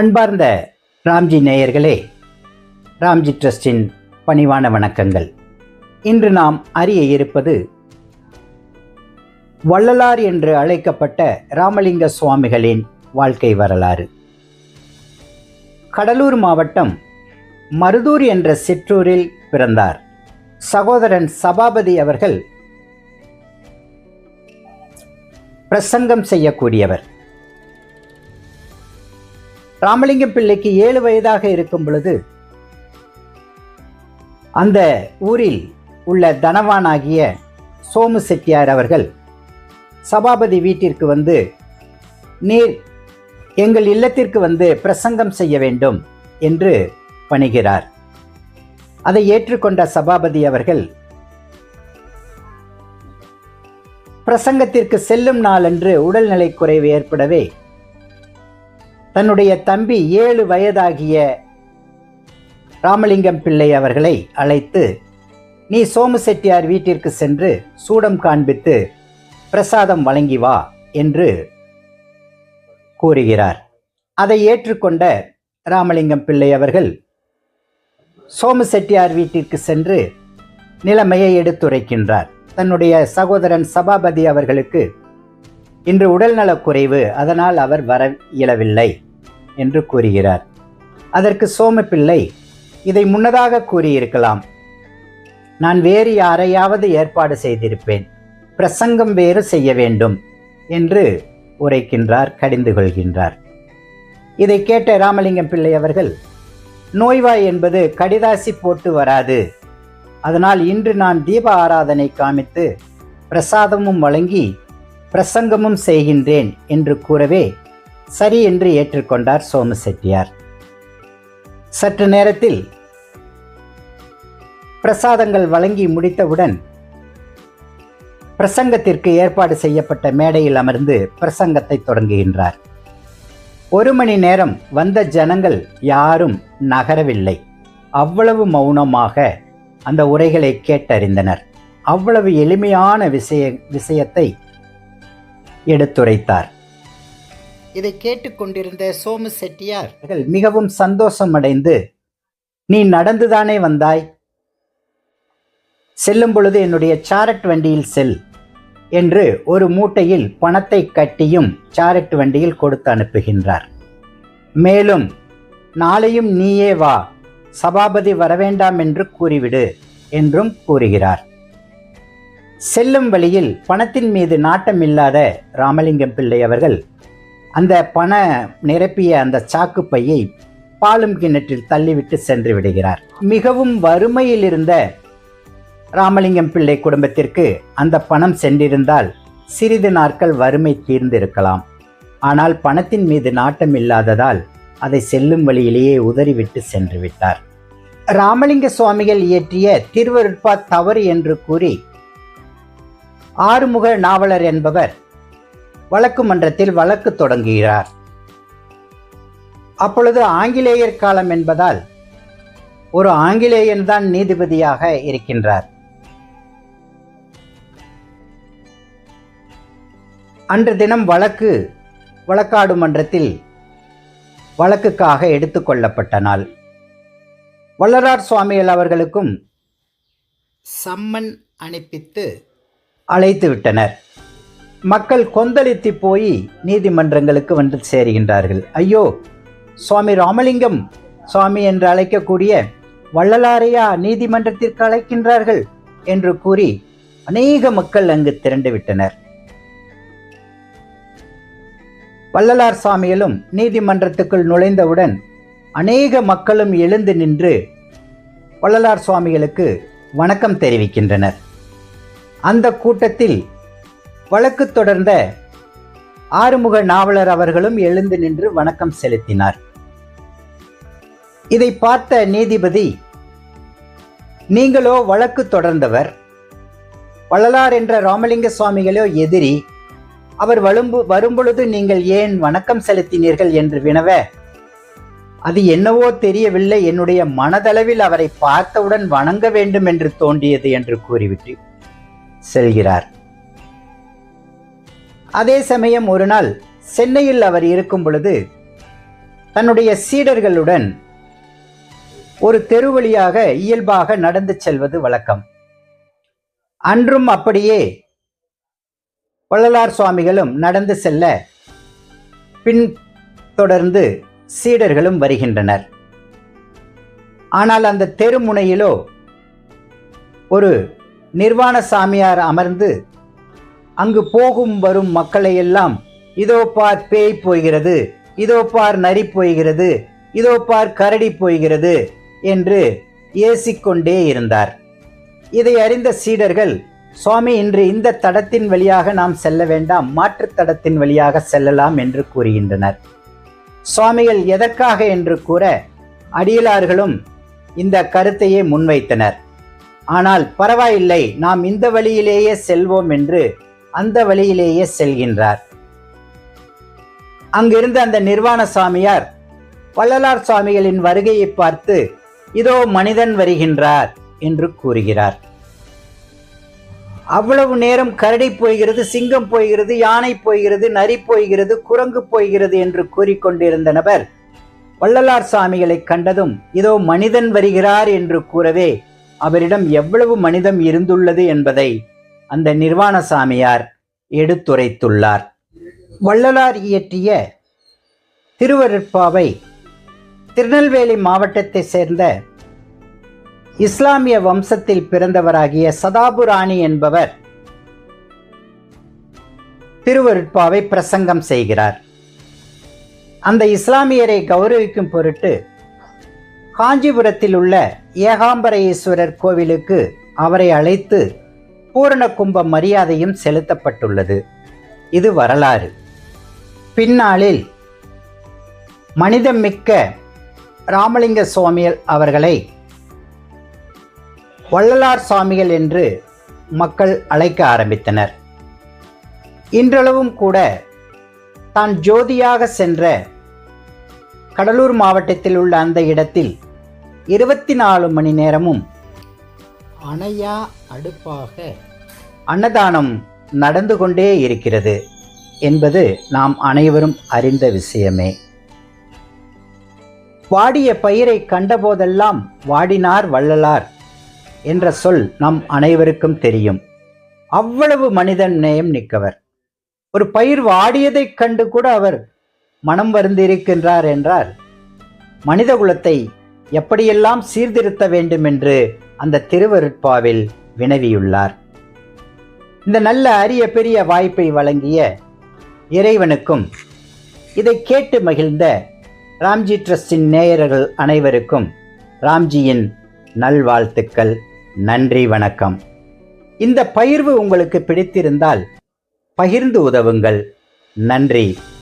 அன்பார்ந்த ராம்ஜி நேயர்களே ராம்ஜி ட்ரஸ்டின் பணிவான வணக்கங்கள். இன்று நாம் அறிய இருப்பது வள்ளலார் என்று அழைக்கப்பட்ட ராமலிங்க சுவாமிகளின் வாழ்க்கை வரலாறு. கடலூர் மாவட்டம் மருதூர் என்ற சிற்றூரில் பிறந்தார். சகோதரன் சபாபதி அவர்கள் பிரசங்கம் செய்யக்கூடியவர். ராமலிங்கம் பிள்ளைக்கு ஏழு வயதாக இருக்கும் பொழுது அந்த ஊரில் உள்ள தனவானாகிய சோமு செட்டியார் அவர்கள் சபாபதி வீட்டிற்கு வந்து நீர் எங்கள் இல்லத்திற்கு வந்து பிரசங்கம் செய்ய வேண்டும் என்று பணிகிறார். அதை ஏற்றுக்கொண்ட சபாபதி அவர்கள் பிரசங்கத்திற்கு செல்லும் நாளன்று உடல்நலை குறைவு ஏற்படவே தன்னுடைய தம்பி ஏழு வயதாகிய ராமலிங்கம் பிள்ளை அவர்களை அழைத்து நீ சோமு செட்டியார் வீட்டிற்கு சென்று சூடம் காண்பித்து பிரசாதம் வழங்கி வா என்று கூறுகிறார். அதை ஏற்றுக்கொண்ட ராமலிங்கம் பிள்ளை அவர்கள் சோமு செட்டியார் வீட்டிற்கு சென்று நிலைமையை எடுத்துரைக்கின்றார். தன்னுடைய சகோதரன் சபாபதி அவர்களுக்கு இன்று உடல்நலக் குறைவு அதனால் அவர் வர இயலவில்லை என்று கூறுகிறார். அதற்கு சோமப்பிள்ளை இதை முன்னதாக கூறியிருக்கலாம். நான் வேறு யாரையாவது ஏற்பாடு செய்திருப்பேன் பிரசங்கம் வேறு செய்ய வேண்டும் என்று உரைக்கின்றார் கடிந்து கொள்கின்றார். இதை கேட்ட ராமலிங்கம் பிள்ளை அவர்கள் நோய்வாய் என்பது கடிதாசி போட்டு வராது அதனால் இன்று நான் தீப ஆராதனை காமித்து பிரசாதமும் வழங்கி பிரசங்கமும் செய்கின்றேன் என்று கூறவே சரி என்று ஏற்றுக்கொண்டார் சோமசெட்டியார். சற்று நேரத்தில் பிரசாதங்கள் வழங்கி முடித்தவுடன் பிரசங்கத்திற்கு ஏற்பாடு செய்யப்பட்ட மேடையில் அமர்ந்து பிரசங்கத்தை தொடங்குகின்றார். ஒரு மணி நேரம் வந்த ஜனங்கள் யாரும் நகரவில்லை. அவ்வளவு மௌனமாக அந்த உரைகளை கேட்டறிந்தனர். அவ்வளவு எளிமையான விஷய விஷயத்தை எடுத்துரைத்தார். இதை கேட்டுக்கொண்டிருந்த சோமு செட்டியார் மிகவும் சந்தோஷம் அடைந்து நீ நடந்துதானே வந்தாய்? செல்லும் பொழுது என்னுடைய சாரட் வண்டியில் செல் என்று ஒரு மூட்டையில் பணத்தை கட்டியும் சாரட் வண்டியில் கொடுத்து அனுப்புகின்றார். மேலும் நாளையும் நீயே வா. சபாபதி வரவேண்டாம் என்று கூறிவிடு என்றும் கூறுகிறார். செல்லும் வழியில் பணத்தின் மீது நாட்டமில்லாத ராமலிங்கம் பிள்ளை அவர்கள் அந்த பண நிரப்பிய அந்த சாக்கு பையை பாலும் கிணற்றில் தள்ளிவிட்டு சென்று விடுகிறார். மிகவும் வறுமையில் இருந்த ராமலிங்கம் பிள்ளை குடும்பத்திற்கு அந்த பணம் சென்றிருந்தால் சிறிது நாட்கள் வறுமை தீர்ந்திருக்கலாம். ஆனால் பணத்தின் மீது நாட்டம் இல்லாததால் அதை செல்லும் வழியிலேயே உதறிவிட்டு சென்று விட்டார். ராமலிங்க சுவாமிகள் இயற்றிய திருவருட்பா தவறு என்று கூறி ஆறுமுக நாவலர் என்பவர் வழக்கு மன்றத்தில் வழக்கு தொடங்குகிறார். அப்பொழுது ஆங்கிலேயர் காலம் என்பதால் ஒரு ஆங்கிலேயன் தான் நீதிபதியாக இருக்கின்றார். அன்று தினம் வழக்கு வழக்காடு மன்றத்தில் வழக்குக்காக எடுத்துக்கொள்ளப்பட்ட நாள். வள்ளலார் சுவாமிகள் அவர்களுக்கும் சம்மன் அனுப்பித்து அழைத்து விட்டனர். மக்கள் கொந்தளித்து போய் நீதிமன்றங்களுக்கு வந்து சேருகின்றார்கள். ஐயோ சுவாமி ராமலிங்கம் சுவாமி என்று அழைக்கக்கூடிய வள்ளலாரையா நீதிமன்றத்திற்கு அழைக்கின்றார்கள் என்று கூறி அநேக மக்கள் அங்கு திரண்டு விட்டனர். வள்ளலார் சுவாமிகளும் நீதிமன்றத்துக்குள் நுழைந்தவுடன் அநேக மக்களும் எழுந்து நின்று வள்ளலார் சுவாமிகளுக்கு வணக்கம் தெரிவிக்கின்றனர். அந்த கூட்டத்தில் வழக்கு தொடர்ந்த ஆறுமுக நாவலர் அவர்களும் எழுந்து நின்று வணக்கம் செலுத்தினார். இதை பார்த்த நீதிபதி நீங்களோ வழக்கு தொடர்ந்தவர் வள்ளலார் என்ற ராமலிங்க சுவாமிகளோ எதிரி அவர் வலும்பு வரும்பொழுது நீங்கள் ஏன் வணக்கம் செலுத்தினீர்கள் என்று வினவ அது என்னவோ தெரியவில்லை. என்னுடைய மனதளவில் அவரை பார்த்தவுடன் வணங்க வேண்டும் என்று தோன்றியது என்று கூறிவிட்டு செல்கிறார். அதே சமயம் ஒரு நாள் சென்னையில் அவர் இருக்கும் பொழுது தன்னுடைய சீடர்களுடன் ஒரு தெரு வழியாக இயல்பாக நடந்து செல்வது வழக்கம். அன்றும் அப்படியே வள்ளலார் சுவாமிகளும் நடந்து செல்ல பின் தொடர்ந்து சீடர்களும் வருகின்றனர். ஆனால் அந்த தெருமுனையிலோ ஒரு நிர்வாண சாமியார் அமர்ந்து அங்கு போகும் வரும் மக்களை எல்லாம் இதோ பார் பேய் போகிறது இதோ பார் நரி போய்கிறது இதோ பார் கரடி போய்கிறது என்று ஏசிக்கொண்டே இருந்தார். இதை அறிந்த சீடர்கள் சுவாமி இன்று இந்த தடத்தின் வழியாக நாம் செல்ல வேண்டாம் மாற்று தடத்தின் வழியாக செல்லலாம் என்று கூறுகின்றனர். சுவாமிகள் எதற்காக என்று கூற அடியலார்களும் இந்த கருத்தையே முன்வைத்தனர். ஆனால் பரவாயில்லை நாம் இந்த வழியிலேயே செல்வோம் என்று அந்த வழியிலேயே செல்கின்றார். அங்கிருந்த அந்த நிர்வாண சாமியார் வள்ளலார் சுவாமிகளின் வருகையை பார்த்து இதோ மனிதன் வருகின்றார் என்று கூறுகிறார். அவ்வளவு நேரம் கரடி போய்கிறது சிங்கம் போய்கிறது யானை போய்கிறது நரி போய்கிறது குரங்கு போய்கிறது என்று கூறிக்கொண்டிருந்த நபர் வள்ளலார் சாமிகளை கண்டதும் இதோ மனிதன் வருகிறார் என்று கூறவே அவரிடம் எவ்வளவு மனிதம் இருந்துள்ளது என்பதை அந்த நிர்வாண சாமியார் எடுத்துரைத்துள்ளார். வள்ளலார் இயற்றிய திருவருட்பாவை திருநெல்வேலி மாவட்டத்தை சேர்ந்த இஸ்லாமிய வம்சத்தில் பிறந்தவராகிய சதாபுராணி என்பவர் திருவருட்பாவை பிரசங்கம் செய்கிறார். அந்த இஸ்லாமியரை கௌரவிக்கும் பொருட்டு காஞ்சிபுரத்தில் உள்ள ஏகாம்பரேஸ்வரர் கோவிலுக்கு அவரை அழைத்து பூரண கும்ப மரியாதையும் செலுத்தப்பட்டுள்ளது. இது வரலாறு. பின்னாளில் மனிதமிக்க ராமலிங்க சுவாமிகள் அவர்களை வள்ளலார் சுவாமிகள் என்று மக்கள் அழைக்க ஆரம்பித்தனர். இன்றளவும் கூட தான் ஜோதியாக சென்ற கடலூர் மாவட்டத்தில் உள்ள அந்த இடத்தில் இருபத்தி நாலு மணி நேரமும் அணையா அடுப்பாக அன்னதானம் நடந்து கொண்டே இருக்கிறது என்பது நாம் அனைவரும் அறிந்த விஷயமே. வாடிய பயிரை கண்டபோதெல்லாம் வாடினார் வள்ளலார் என்ற சொல் நம் அனைவருக்கும் தெரியும். அவ்வளவு மனிதன் நேயம் நிற்கவர் ஒரு பயிர் வாடியதைக் கண்டு கூட அவர் மனம் வருந்திருக்கின்றார் என்றால் மனித குலத்தை எப்படியெல்லாம் சீர்திருத்த வேண்டும் என்று அந்த திருவருட்பாவில் வினவியுள்ளார். இந்த நல்ல அரிய பெரிய வாய்ப்பை வழங்கிய இறைவனுக்கும் இதை கேட்டு மகிழ்ந்த ராம்ஜி ட்ரஸ்டின் நேயர்கள் அனைவருக்கும் ராம்ஜியின் நல்வாழ்த்துக்கள் நன்றி வணக்கம். இந்த பகிர்வு உங்களுக்கு பிடித்திருந்தால் பகிர்ந்து உதவுங்கள். நன்றி.